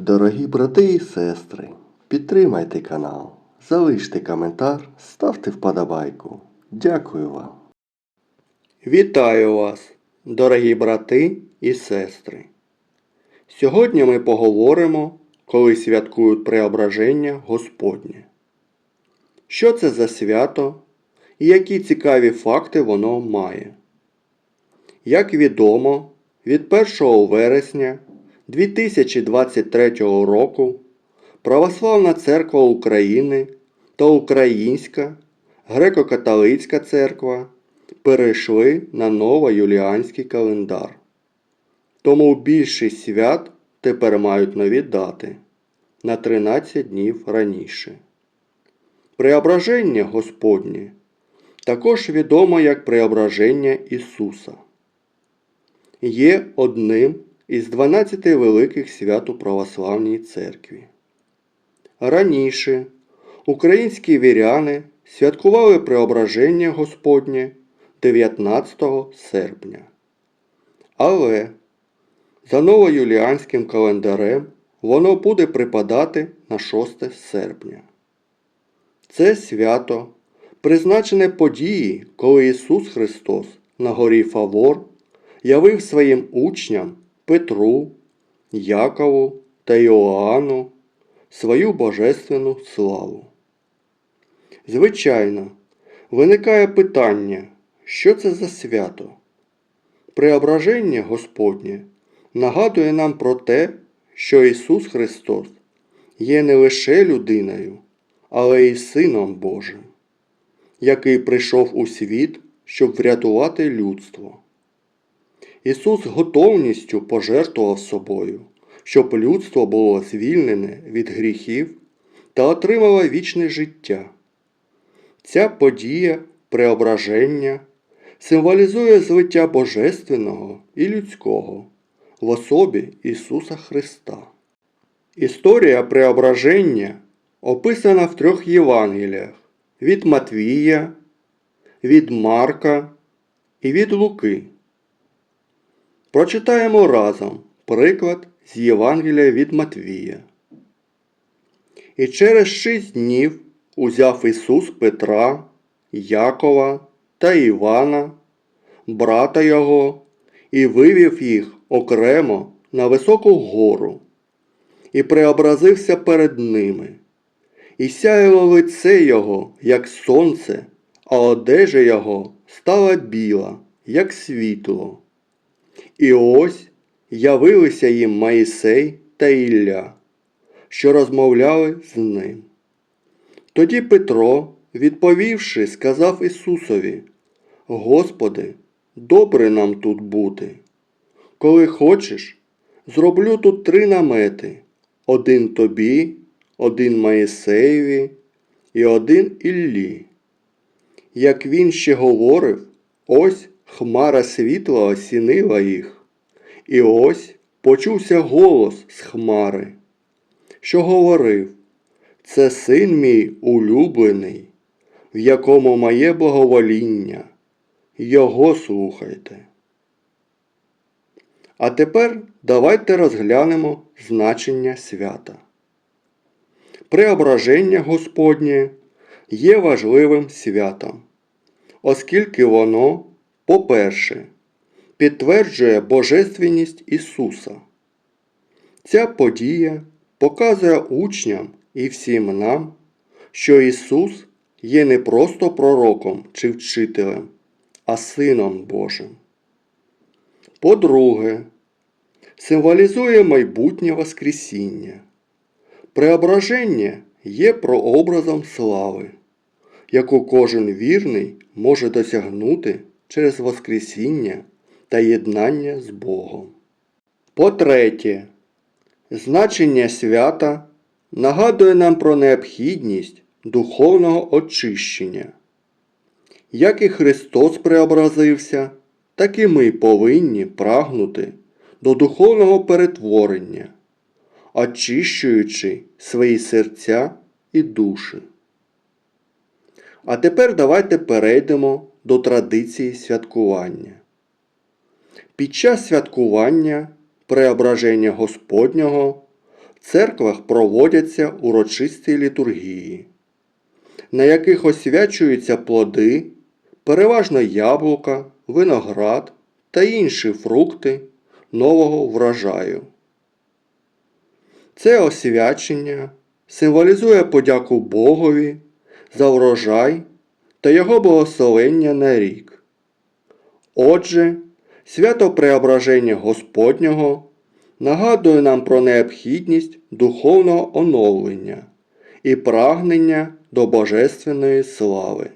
Дорогі брати і сестри, підтримайте канал, залиште коментар, ставте вподобайку. Дякую вам. Вітаю вас, дорогі брати і сестри. Сьогодні ми поговоримо, коли святкують преображення Господнє. Що це за свято і які цікаві факти воно має? Як відомо, від 1 вересня 2023 року Православна Церква України та Українська Греко-католицька церква перейшли на новоюліанський календар. Тому більшість свят тепер мають нові дати на 13 днів раніше. Преображення Господнє також відомо як Преображення Ісуса. Є одним із 12 великих свят у Православній церкві. Раніше українські віряни святкували Преображення Господнє 19 серпня. Але за новоюліанським календарем воно буде припадати на 6 серпня. Це свято призначене події, коли Ісус Христос на горі Фавор явив своїм учням Петру, Якову та Іоанну свою божественну славу. Звичайно, виникає питання, що це за свято? Преображення Господнє нагадує нам про те, що Ісус Христос є не лише людиною, але й Сином Божим, який прийшов у світ, щоб врятувати людство. Ісус готовністю пожертвував собою, щоб людство було звільнене від гріхів та отримало вічне життя. Ця подія преображення символізує злиття Божественного і людського в особі Ісуса Христа. Історія преображення описана в трьох Євангеліях від Матвія, від Марка і від Луки. Прочитаємо разом приклад з Євангелія від Матвія. І через шість днів узяв Ісус Петра, Якова та Івана, брата його, і вивів їх окремо на високу гору, і преобразився перед ними, і сяяло лице його, як сонце, а одежа його стала біла, як світло. І ось явилися їм Моїсей та Ілля, що розмовляли з ним. Тоді Петро, відповівши, сказав Ісусові: Господи, добре нам тут бути. Коли хочеш, зроблю тут три намети: один тобі, один Моїсеєві і один Іллі. Як він ще говорив, ось хмара світла осінила їх, і ось почувся голос з хмари, що говорив це син мій улюблений, в якому моє благовоління. Його слухайте. А тепер давайте розглянемо значення свята. Преображення Господнє є важливим святом, оскільки воно, по-перше, підтверджує Божественність Ісуса. Ця подія показує учням і всім нам, що Ісус є не просто пророком чи вчителем, а Сином Божим. По-друге, символізує майбутнє Воскресіння. Преображення є прообразом слави, яку кожен вірний може досягнути через Воскресіння та єднання з Богом. По-третє, значення свята нагадує нам про необхідність духовного очищення. Як і Христос преобразився, так і ми повинні прагнути до духовного перетворення, очищуючи свої серця і душі. А тепер давайте перейдемо до традиції святкування. Під час святкування преображення Господнього В церквах проводяться урочисті літургії, на яких освячуються плоди, переважно яблука, виноград та інші фрукти нового врожаю. Це освячення символізує подяку Богові за врожай та Його благословення на рік. Отже, свято Преображення Господнього нагадує нам про необхідність духовного оновлення і прагнення до Божественної слави.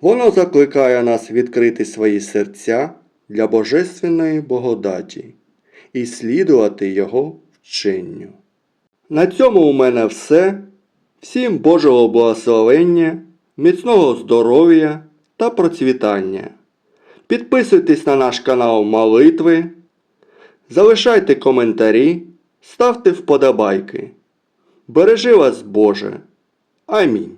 Воно закликає нас відкрити свої серця для Божественної благодаті і слідувати Його вченню. На цьому у мене все. Всім Божого благословення, міцного здоров'я та процвітання. Підписуйтесь на наш канал Молитви, залишайте коментарі, ставте вподобайки. Бережи вас Боже. Амінь.